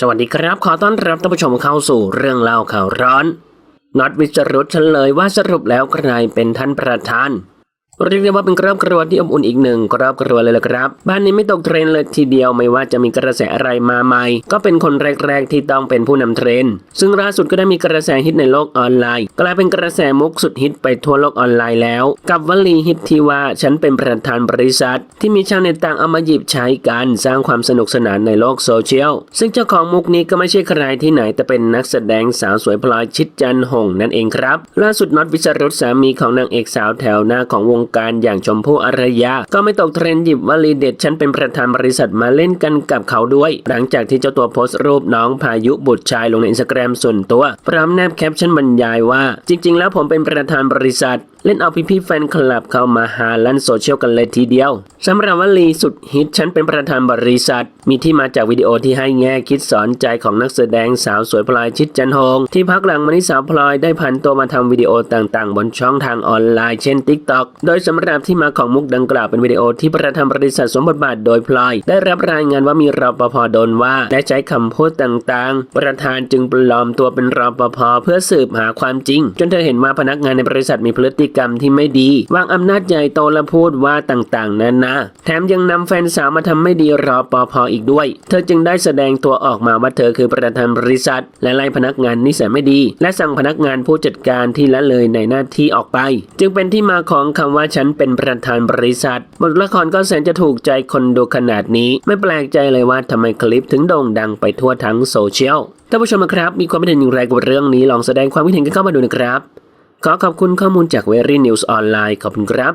สวัสดีครับ ขอต้อนรับท่านผู้ชมเข้าสู่เรื่องเล่าข่าวร้อนน็อตวิจรุตเฉลยว่าสรุปแล้วใครเป็นท่านประธาน เรียกได้ว่าเป็นครอบครัวที่อบอุ่นอีกหนึ่งครอบครัวเลยละครับ บ้านนี้ไม่ตกเทรนด์เลยทีเดียวไม่ว่าจะมีกระแสอะไรมาใหม่ ก็เป็นคนแรกๆที่ต้องเป็นผู้นำเทรนด์ซึ่งล่าสุดก็ได้มีกระแสฮิตในโลกออนไลน์ กลายเป็นกระแสมุกสุดฮิตไปทั่วโลกออนไลน์แล้ว กับวลีฮิตที่ว่าฉันเป็นประธานบริษัท ที่มีชาวเน็ตต่างเอามาหยิบใช้กันสร้างความสนุกสนานในโลกโซเชียลซึ่งเจ้าของมุกนี้ก็ไม่ใช่ใครที่ไหนแต่เป็นนักแสดงสาวสวยพลอยชิดจันหงนั่นเองครับ ล่าสุดน็อตวิสรุตสามีของนางเอกสาวแถวหน้าของวงการอย่างชมพู่อารยา ก็ไม่ตกเทรนด์หยิบวลีเด็ดฉันเป็นประธานบริษัทมาเล่นกันกับเขาด้วย หลังจากที่เจ้าตัวโพสต์รูปน้องพายุบุตรชายลงในอินสตาแกรมส่วนตัว พร้อมแนบแคปชั่นบรรยายว่า จริง ๆ แล้วผมเป็นประธานบริษัท เล่นเอาพี่ๆแฟนคลับเข้ามาหาลั่นโซเชียลกันเลยทีเดียวสำหรับวลีสุดฮิตฉันเป็นประธานบริษัท มีที่มาจากวิดีโอที่ให้แง่คิดสอนใจของนักแสดงสาวสวยพลอยชิดจันทงที่พักหลังมานิสาวพลอยได้ผันตัวมาทำวิดีโอต่างๆ บนช่องทางออนไลน์เช่น TikTok โดยสำหรับที่มาของมุกดังกล่าวเป็นวิดีโอที่ประธานบริษัทสวมบทบาทโดยพลอย ได้รับรายงานว่ามีรปภโดนว่าได้ใช้คำพูดต่างๆ ประธานจึงปลอมตัวเป็นรปภเพื่อสืบหาความจริง จนเธอเห็นว่าพนักงานในบริษัทมีพฤติกรรมที่ไม่ดี วางอำนาจใหญ่โตและพูดว่าต่างๆนานาแถมยังนำแฟนสาวมาทำไม่ดีรอปภอีกด้วย เธอจึงได้แสดงตัวออกมาว่าเธอคือประธานบริษัท และไล่พนักงานนิสัยไม่ดี และสั่งพนักงานผู้จัดการที่ละเลยในหน้าที่ออกไป จึงเป็นที่มาของคำว่าฉันเป็นประธานบริษัทบทละครก็แสนจะถูกใจคนดูขนาดนี้ ไม่แปลกใจเลยว่าทำไมคลิปถึงโด่งดังไปทั่วทั้งโซเชียลท่านผู้ชมนะครับ มีความคิดเห็นอย่างไรกับเรื่องนี้ลองแสดงความคิดเห็นกันเข้ามาดูนะครับ ขอขอบคุณข้อมูลจากเวรี่นิวส์ออนไลน์ขอบคุณครับ